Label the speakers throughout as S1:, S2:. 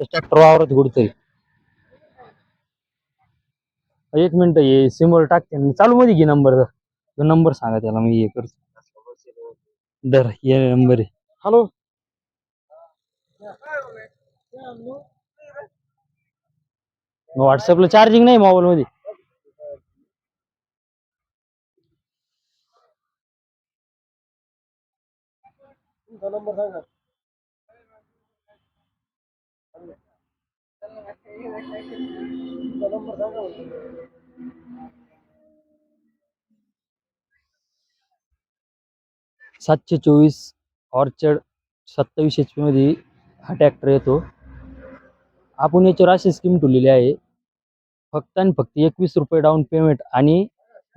S1: Tractor वावरात गुडतोय एक minute ये सिमवर टाकते. चालू मध्ये घे नंबर नंबर सांगा त्याला मी हे करतो. दर ये नंबर आहे हॅलो व्हॉट्सअपला चार्जिंग नाही मोबाईल मध्ये? सातशे चोवीस ऑर्चर्ड सत्तावीस एच पी मध्ये हा ट्रॅक्टर येतो. आपण याच्यावर अशी स्कीम ठेवलेली आहे. फक्त आणि फक्त एकवीस रुपये डाऊन पेमेंट आणि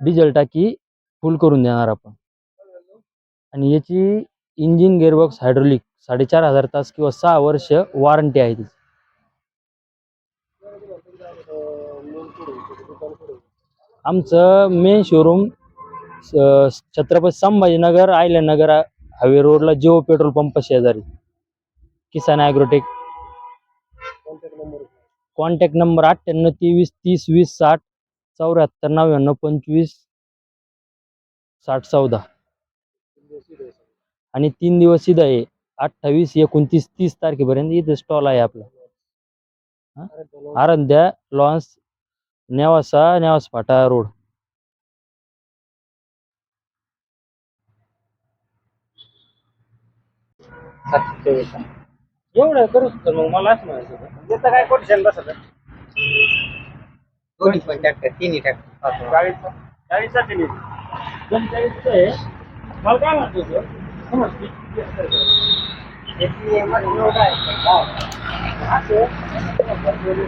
S1: डिझेल टाकी फुल करून देणार आपण. आणि याची इंजिन गेअरबॉक्स हायड्रोलिक साडेचार हजार तास किंवा सहा वर्ष वॉरंटी आहे त्याची आमचं मेन शोरूम छत्रपती संभाजीनगर आयल्यानगर हवे हायवे रोडला जिओ पेट्रोल पंप शेजारी. किसान ॲग्रोटेक. कॉन्टॅक्ट नंबर अठ्ठ्याण्णव तेवीस तीस वीस साठ चौऱ्याहत्तर नव्याण्णव पंचवीस साठ चौदा. आणि तीन दिवस सीधा आहे. अठ्ठावीस एकोणतीस तीस तारखेपर्यंत इथे स्टॉल आहे आपला. आराध्या लॉन्स नेवासा नेवास फाटा रोड एवढं करू तर मग मला असं म्हणायचं होतं.
S2: याचं काय कोटेशन बसत
S3: दोन्ही पण ट्रॅक्टर तिन्ही ट्रॅक्टर
S2: चाळीस चाळीससाठी नाही
S1: पंचेचाळीसचं आहे. मला काय म्हणतो सर समज
S2: याची आहे.
S1: असं ಬರ್ಬೋದು